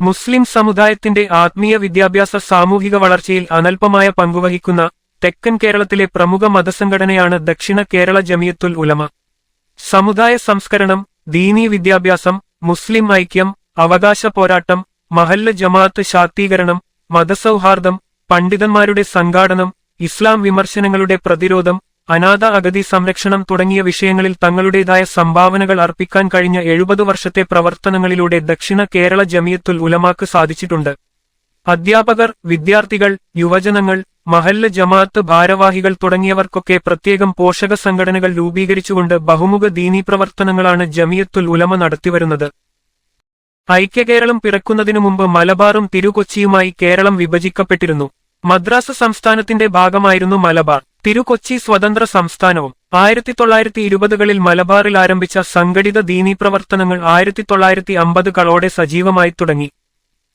മുസ്ലിം സമുദായത്തിന്റെ ആത്മീയ വിദ്യാഭ്യാസ സാമൂഹിക വളർച്ചയിൽ അനൽപമായ പങ്കുവഹിക്കുന്ന തെക്കൻ കേരളത്തിലെ പ്രമുഖ മതസംഘടനയാണ് ദക്ഷിണ കേരള ജമിയത്തുൽ ഉലമ. സമുദായ സംസ്കരണം ദീനീ വിദ്യാഭ്യാസം മുസ്ലിം ഐക്യം അവകാശ പോരാട്ടം മഹല്ല ജമാഅത്ത് ശാക്തീകരണം മതസൗഹാർദ്ദം പണ്ഡിതന്മാരുടെ സംഘാടനം ഇസ്ലാം വിമർശനങ്ങളുടെ പ്രതിരോധം അനാഥ അഗതി സംരക്ഷണം തുടങ്ങിയ വിഷയങ്ങളിൽ തങ്ങളുടേതായ സംഭാവനകൾ അർപ്പിക്കാൻ കഴിഞ്ഞ എഴുപത് വർഷത്തെ പ്രവർത്തനങ്ങളിലൂടെ ദക്ഷിണ കേരള ജമിയത്തുൽ ഉലമാക്ക് സാധിച്ചിട്ടുണ്ട്. അധ്യാപകർ വിദ്യാർത്ഥികൾ യുവജനങ്ങൾ മഹല്ല ജമാഅത്ത് ഭാരവാഹികൾ തുടങ്ങിയവർക്കൊക്കെ പ്രത്യേകം പോഷക സംഘടനകൾ രൂപീകരിച്ചുകൊണ്ട് ബഹുമുഖ ദീനീ പ്രവർത്തനങ്ങളാണ് ജമിയത്തുൽ ഉലമ നടത്തിവരുന്നത്. ഐക്യകേരളം പിറക്കുന്നതിനു മുമ്പ് മലബാറും തിരുകൊച്ചിയുമായി കേരളം വിഭജിക്കപ്പെട്ടിരുന്നു. മദ്രാസ് സംസ്ഥാനത്തിന്റെ ഭാഗമായിരുന്നു മലബാർ. തിരുകൊച്ചി സ്വതന്ത്ര സംസ്ഥാനവും ആയിരത്തി തൊള്ളായിരത്തി ഇരുപതുകളിൽ മലബാറിൽ ആരംഭിച്ച സംഘടിത ദീനീ പ്രവർത്തനങ്ങൾ ആയിരത്തി തൊള്ളായിരത്തി അമ്പതുകളോടെ സജീവമായി തുടങ്ങി.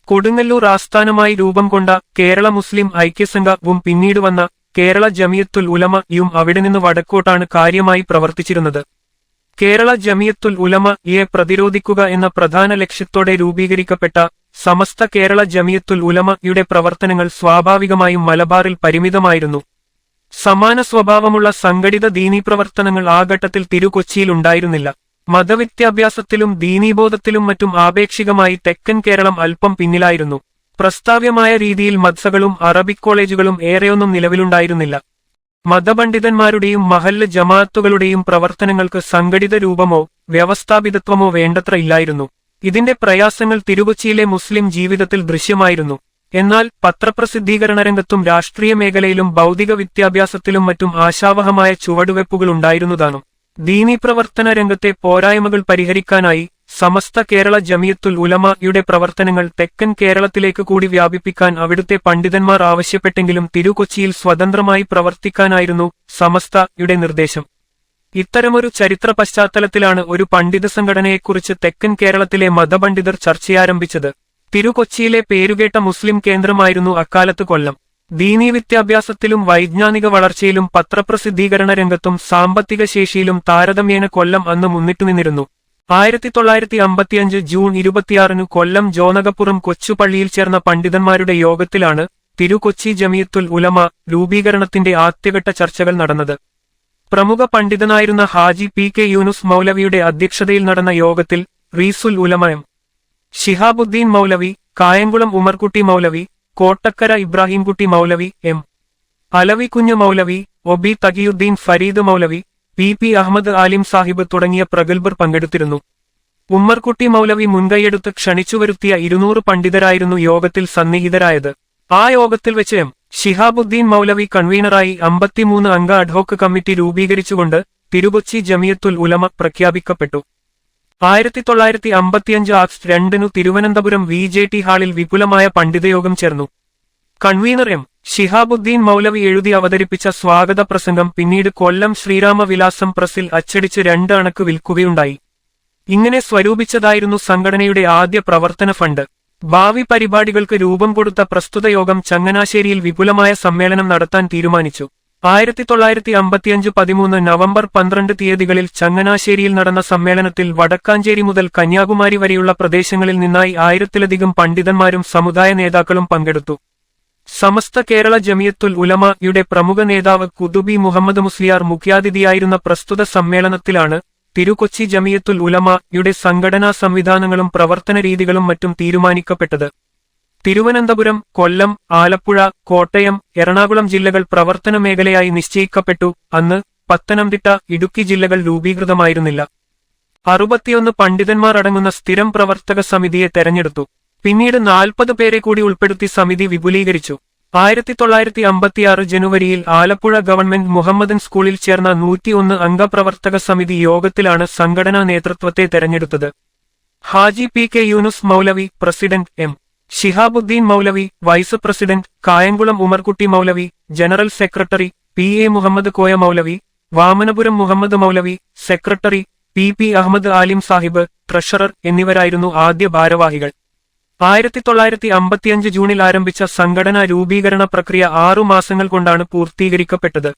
കൊടുങ്ങല്ലൂർ ആസ്ഥാനമായി രൂപം കൊണ്ട കേരള മുസ്ലിം ഐക്യസംഘവും പിന്നീട് വന്ന കേരള ജമിയത്തുൽ ഉലമ യും അവിടെ നിന്ന് വടക്കോട്ടാണ് കാര്യമായി പ്രവർത്തിച്ചിരുന്നത്. കേരള ജമിയത്തുൽ ഉലമ യെ പ്രതിരോധിക്കുക എന്ന പ്രധാന ലക്ഷ്യത്തോടെ രൂപീകരിക്കപ്പെട്ട സമസ്ത കേരള ജമിയത്തുൽ ഉലമയുടെ പ്രവർത്തനങ്ങൾ സ്വാഭാവികമായും മലബാറിൽ പരിമിതമായിരുന്നു. സമാന സ്വഭാവമുള്ള സംഘടിത ദീനീ പ്രവർത്തനങ്ങൾ ആ ഘട്ടത്തിൽ തിരുകൊച്ചിയിലുണ്ടായിരുന്നില്ല. മതവിദ്യാഭ്യാസത്തിലും ദീനീബോധത്തിലും മറ്റും ആപേക്ഷികമായി തെക്കൻ കേരളം അല്പം പിന്നിലായിരുന്നു. പ്രസ്താവ്യമായ രീതിയിൽ മദ്സകളും അറബിക് കോളേജുകളും ഏറെയൊന്നും നിലവിലുണ്ടായിരുന്നില്ല. മതപണ്ഡിതന്മാരുടെയും മഹല്ല് ജമാഅത്തുകളുടെയും പ്രവർത്തനങ്ങൾക്ക് സംഘടിത രൂപമോ വ്യവസ്ഥാപിതത്വമോ വേണ്ടത്ര ഇല്ലായിരുന്നു. ഇതിന്റെ പ്രയാസങ്ങൾ തിരുകൊച്ചിയിലെ മുസ്ലിം ജീവിതത്തിൽ ദൃശ്യമായിരുന്നു. എന്നാൽ പത്രപ്രസിദ്ധീകരണ രംഗത്തും രാഷ്ട്രീയ മേഖലയിലും ഭൗതിക വിദ്യാഭ്യാസത്തിലും മറ്റും ആശാവഹമായ ചുവടുവെപ്പുകൾ ഉണ്ടായിരുന്നതാണ്. ദീനി പ്രവർത്തന രംഗത്തെ പോരായ്മകൾ പരിഹരിക്കാനായി സമസ്ത കേരള ജമിയത്തുൽ ഉലമയുടെ പ്രവർത്തനങ്ങൾ തെക്കൻ കേരളത്തിലേക്ക് കൂടി വ്യാപിപ്പിക്കാൻ അവിടുത്തെ പണ്ഡിതന്മാർ ആവശ്യപ്പെട്ടെങ്കിലും തിരുകൊച്ചിയിൽ സ്വതന്ത്രമായി പ്രവർത്തിക്കാനായിരുന്നു സമസ്തയുടെ നിർദ്ദേശം. ഇത്തരമൊരു ചരിത്ര പശ്ചാത്തലത്തിലാണ് ഒരു പണ്ഡിത സംഘടനയെക്കുറിച്ച് തെക്കൻ കേരളത്തിലെ മതപണ്ഡിതർ ചർച്ചയാരംഭിച്ചത്. തിരുകൊച്ചിയിലെ പേരുകേട്ട മുസ്ലിം കേന്ദ്രമായിരുന്നു അക്കാലത്ത് കൊല്ലം. ദീനീ വിദ്യാഭ്യാസത്തിലും വൈജ്ഞാനിക വളർച്ചയിലും പത്രപ്രസിദ്ധീകരണ രംഗത്തും സാമ്പത്തിക ശേഷിയിലും താരതമ്യേന കൊല്ലം അന്ന് മുന്നിട്ടു നിന്നിരുന്നു. ആയിരത്തി തൊള്ളായിരത്തി അമ്പത്തിയഞ്ച് ജൂൺ ഇരുപത്തിയാറിന് കൊല്ലം ജോനകപ്പുറം കൊച്ചുപള്ളിയിൽ ചേർന്ന പണ്ഡിതന്മാരുടെ യോഗത്തിലാണ് തിരുകൊച്ചി ജമിയത്തുൽ ഉലമ രൂപീകരണത്തിന്റെ ആദ്യഘട്ട ചർച്ചകൾ നടന്നത്. പ്രമുഖ പണ്ഡിതനായിരുന്ന ഹാജി പി കെ യൂനുസ് മൗലവിയുടെ അധ്യക്ഷതയിൽ നടന്ന യോഗത്തിൽ റീസുൽ ഉലമയം Shihabuddin Maulavi Kayamkulam Umarkutty Maulavi Kottakkara Ibrahimkutty Maulavi M. Alavi Kunju Maulavi O B Thakiyuddin Fareed Maulavi P P Ahmed Alim Sahib തുടങ്ങിയ പ്രഗത്ഭർ പങ്കെടുത്തിരുന്നു. ഉമ്മർകുട്ടി മൗലവി മുൻകൈയെടുത്ത് ക്ഷണിച്ചുവരുത്തിയ ഇരുന്നൂറ് പണ്ഡിതരായിരുന്നു യോഗത്തിൽ സന്നിഹിതരായത്. ആ യോഗത്തിൽ വെച്ച് എം. ഷിഹാബുദ്ദീൻ മൗലവി കൺവീനറായി അമ്പത്തിമൂന്ന് അംഗ അഡ്ഹോക്ക് കമ്മിറ്റി രൂപീകരിച്ചുകൊണ്ട് തിരുകൊച്ചി ജമിയത്തുൽ ഉലമ പ്രഖ്യാപിക്കപ്പെട്ടു. ആയിരത്തി തൊള്ളായിരത്തി അമ്പത്തിയഞ്ച് ആഗസ്റ്റ് രണ്ടിനു തിരുവനന്തപുരം വി ജെ ടി ഹാളിൽ വിപുലമായ പണ്ഡിതയോഗം ചേർന്നു. Convener M. ഷിഹാബുദ്ദീൻ മൗലവി എഴുതി അവതരിപ്പിച്ച സ്വാഗത പ്രസംഗം പിന്നീട് കൊല്ലം ശ്രീരാമവിലാസം പ്രസിൽ അച്ചടിച്ച് രണ്ട് അണക്ക് വിൽക്കുകയുണ്ടായി. ഇങ്ങനെ സ്വരൂപിച്ചതായിരുന്നു സംഘടനയുടെ ആദ്യ പ്രവർത്തന ഫണ്ട്. ഭാവി പരിപാടികൾക്ക് രൂപം കൊടുത്ത പ്രസ്തുത യോഗം ചങ്ങനാശ്ശേരിയിൽ വിപുലമായ സമ്മേളനം നടത്താൻ തീരുമാനിച്ചു. ആയിരത്തി തൊള്ളായിരത്തി അമ്പത്തിയഞ്ച് പതിമൂന്ന് നവംബർ പന്ത്രണ്ട് തീയതികളിൽ ചങ്ങനാശ്ശേരിയിൽ നടന്ന സമ്മേളനത്തിൽ വടക്കാഞ്ചേരി മുതൽ കന്യാകുമാരി വരെയുള്ള പ്രദേശങ്ങളിൽ നിന്നായി ആയിരത്തിലധികം പണ്ഡിതന്മാരും സമുദായ നേതാക്കളും പങ്കെടുത്തു. സമസ്ത കേരള ജമിയത്തുൽ ഉലമയുടെ പ്രമുഖ നേതാവ് കുതുബി മുഹമ്മദ് മുസ്ലിയാർ മുഖ്യാതിഥിയായിരുന്ന പ്രസ്തുത സമ്മേളനത്തിലാണ് തിരുകൊച്ചി ജമിയത്തുൽ ഉലമയുടെ സംഘടനാ സംവിധാനങ്ങളും പ്രവർത്തന രീതികളും മറ്റും തീരുമാനിക്കപ്പെട്ടത്. തിരുവനന്തപുരം കൊല്ലം ആലപ്പുഴ കോട്ടയം എറണാകുളം ജില്ലകൾ പ്രവർത്തന മേഖലയായി നിശ്ചയിക്കപ്പെട്ടു. അന്ന് പത്തനംതിട്ട ഇടുക്കി ജില്ലകൾ രൂപീകൃതമായിരുന്നില്ല. അറുപത്തിയൊന്ന് പണ്ഡിതന്മാർ അടങ്ങുന്ന സ്ഥിരം പ്രവർത്തക സമിതിയെ തെരഞ്ഞെടുത്തു. പിന്നീട് നാൽപ്പത് പേരെ കൂടി ഉൾപ്പെടുത്തി സമിതി വിപുലീകരിച്ചു. ആയിരത്തി തൊള്ളായിരത്തി അമ്പത്തിയാറ് ജനുവരിയിൽ ആലപ്പുഴ ഗവൺമെന്റ് മുഹമ്മദൻ സ്കൂളിൽ ചേർന്ന നൂറ്റിയൊന്ന് അംഗപ്രവർത്തക സമിതി യോഗത്തിലാണ് സംഘടനാ നേതൃത്വത്തെ തെരഞ്ഞെടുത്തത്. Haji P K Yunus Moulavi president M. Shihabuddin Moulavi vice president Kayamkulam Umarkutty Moulavi general secretary P A Muhammad Koya Moulavi Vamanapuram Muhammad Moulavi secretary P P Ahmed Alim Sahib treasurer എന്നിവരായിരുന്നു ആദ്യ ഭാരവാഹികൾ. ആയിരത്തി തൊള്ളായിരത്തി അമ്പത്തിയഞ്ച് ജൂണിൽ ആരംഭിച്ച സംഘടനാ രൂപീകരണ പ്രക്രിയ ആറു മാസങ്ങൾ കൊണ്ടാണ് പൂർത്തീകരിക്കപ്പെട്ടത്.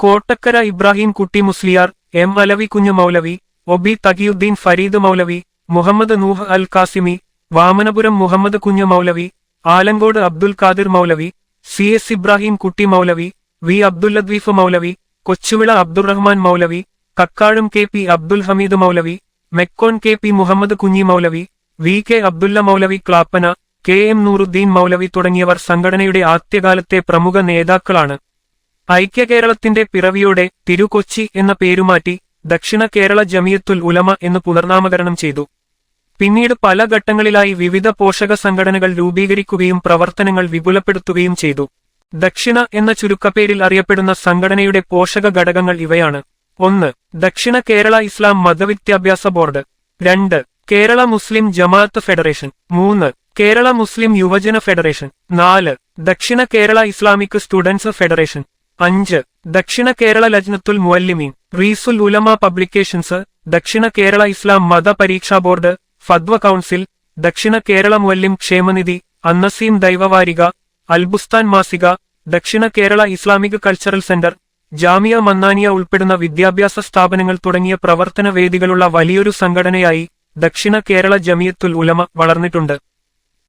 കോട്ടക്കര Ibrahim Kutty Musliyar M Alavi Kunju Maulavi O B Thakiyuddin Fareed Maulavi Muhammad Nooh Al Qasimi Vamanapuram Muhammad Kunju Maulavi Alangode Abdul Khadir Maulavi C S Ibrahim Kutty Maulavi V Abdul Latheef Maulavi Kochuvila Abdurahman Maulavi കക്കാടും K P Abdul Hameed Maulavi MECON K P Muhammad Kunhi Maulavi V K Abdulla Maulavi Clappana K M Nooruddin Maulavi തുടങ്ങിയവർ സംഘടനയുടെ ആദ്യകാലത്തെ പ്രമുഖ നേതാക്കളാണ്. ഐക്യ കേരളത്തിന്റെ പിറവിയോടെ തിരുകൊച്ചി എന്ന പേരുമാറ്റി ദക്ഷിണ കേരള ജമിയത്തുൽ ഉലമ എന്ന് പുനർനാമകരണം ചെയ്തു. പിന്നീട് പല ഘട്ടങ്ങളിലായി വിവിധ പോഷക സംഘടനകൾ രൂപീകരിക്കുകയും പ്രവർത്തനങ്ങൾ വിപുലപ്പെടുത്തുകയും ചെയ്തു. ദക്ഷിണ എന്ന ചുരുക്കപ്പേരിൽ അറിയപ്പെടുന്ന സംഘടനയുടെ പോഷക ഘടകങ്ങൾ ഇവയാണ്. ഒന്ന് ദക്ഷിണ കേരള ഇസ്ലാം മതവിദ്യാഭ്യാസ ബോർഡ്. രണ്ട് കേരള മുസ്ലിം ജമാഅത്ത് ഫെഡറേഷൻ. മൂന്ന് കേരള മുസ്ലിം യുവജന ഫെഡറേഷൻ. നാല് ദക്ഷിണ കേരള ഇസ്ലാമിക് സ്റ്റുഡൻസ് ഫെഡറേഷൻ. അഞ്ച് ദക്ഷിണ കേരള ലജ്നത്തുൽ മുഅല്ലിമീൻ റീസുൽ ഉലമ പബ്ലിക്കേഷൻസ് ദക്ഷിണ കേരള ഇസ്ലാം മത പരീക്ഷാ ബോർഡ് ഫദ്വ കൗൺസിൽ ദക്ഷിണ കേരള മുഅല്ലിം ക്ഷേമനിധി അന്നസീം ദൈവവാരിക അൽബുസ്താൻ മാസിക Dakshina Kerala Islamic cultural centre Jamia Mannaniya ഉൾപ്പെടുന്ന വിദ്യാഭ്യാസ സ്ഥാപനങ്ങൾ തുടങ്ങിയ പ്രവർത്തന വേദികളുള്ള വലിയൊരു സംഘടനയായി ദക്ഷിണ കേരള ജമിയത്തുൽ ഉലമ വളർന്നിട്ടുണ്ട്.